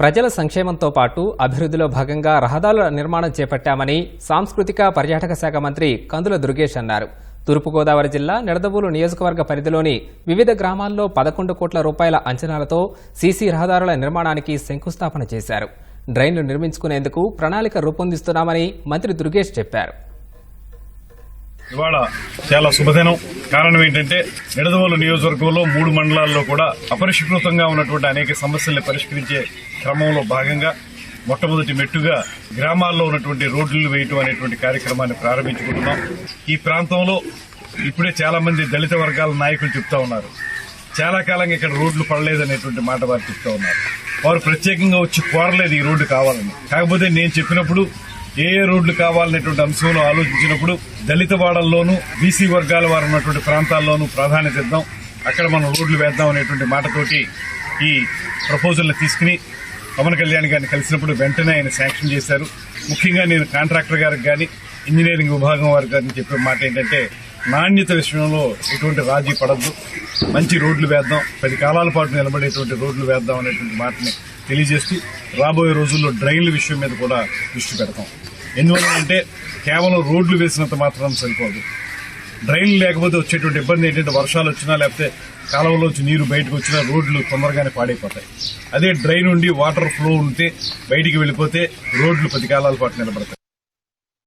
ప్రజల సంక్షేమంతో పాటు అభివృద్ధిలో భాగంగా రహదారుల నిర్మాణం చేపట్టామని సాంస్కృతిక పర్యాటక శాఖ మంత్రి కందుల దుర్గేష్ అన్నారు. తూర్పుగోదావరి జిల్లా నిడదవోలు నియోజకవర్గ పరిధిలోని వివిధ గ్రామాల్లో పదకొండు కోట్ల రూపాయల అంచనాలతో సీసీ రహదారుల నిర్మాణానికి శంకుస్థాపన చేశారు. డ్రైన్లు నిర్మించుకునేందుకు ప్రణాళిక రూపొందిస్తున్నామని మంత్రి దుర్గేష్ చెప్పారు. ఇవాళ చాలా శుభదినం. కారణం ఏంటంటే నిడదవోలు నియోజకవర్గంలో మూడు మండలాల్లో కూడా అపరిష్కృతంగా ఉన్నటువంటి అనేక సమస్యల్ని పరిష్కరించే క్రమంలో భాగంగా మొట్టమొదటి మెట్టుగా గ్రామాల్లో ఉన్నటువంటి రోడ్లు వేయటం అనేటువంటి కార్యక్రమాన్ని ప్రారంభించుకుంటున్నాం. ఈ ప్రాంతంలో ఇప్పుడే చాలా మంది దళిత వర్గాల నాయకులు చెప్తా ఉన్నారు. చాలా కాలంగా ఇక్కడ రోడ్లు పడలేదనేటువంటి మాట వారు చెప్తా ఉన్నారు. వారు ప్రత్యేకంగా వచ్చి కోరలేదు ఈ రోడ్డు కావాలని. కాకపోతే నేను చెప్పినప్పుడు ఏ ఏ రోడ్లు కావాలనేటువంటి అంశంలో ఆలోచించినప్పుడు దళిత వాడల్లోనూ బీసీ వర్గాల వారు ఉన్నటువంటి ప్రాంతాల్లోనూ ప్రాధాన్యత ఇద్దాం. అక్కడ మనం రోడ్లు వేద్దాం అనేటువంటి మాటతోటి ఈ ప్రపోజల్ని తీసుకుని పవన్ కళ్యాణ్ గారిని కలిసినప్పుడు వెంటనే ఆయన శాంక్షన్ చేశారు. ముఖ్యంగా నేను కాంట్రాక్టర్ గారికి కానీ ఇంజనీరింగ్ విభాగం వారికి కానీ చెప్పే మాట ఏంటంటే నాణ్యత విషయంలో ఎటువంటి రాజీ పడద్దు. మంచి రోడ్లు వేద్దాం. పది కాలాల పాటు నిలబడేటువంటి రోడ్లు వేద్దాం అనేటువంటి మాటని తెలియజేస్తూ రాబోయే రోజుల్లో డ్రైన్ల విషయం మీద కూడా దృష్టి పెడతాం. ఎందువల్లంటే కేవలం రోడ్లు వేసినంత మాత్రం సరిపోదు. డ్రైన్లు లేకపోతే వచ్చేటువంటి ఇబ్బంది ఏంటంటే వర్షాలు వచ్చినా లేకపోతే కాలంలోంచి నీరు బయటకు వచ్చినా రోడ్లు తొందరగానే పాడైపోతాయి. అదే డ్రైన్ ఉండి వాటర్ ఫ్లో ఉంటే బయటికి వెళ్ళిపోతే రోడ్లు పది కాలాల పాటు నిలబడతాయి.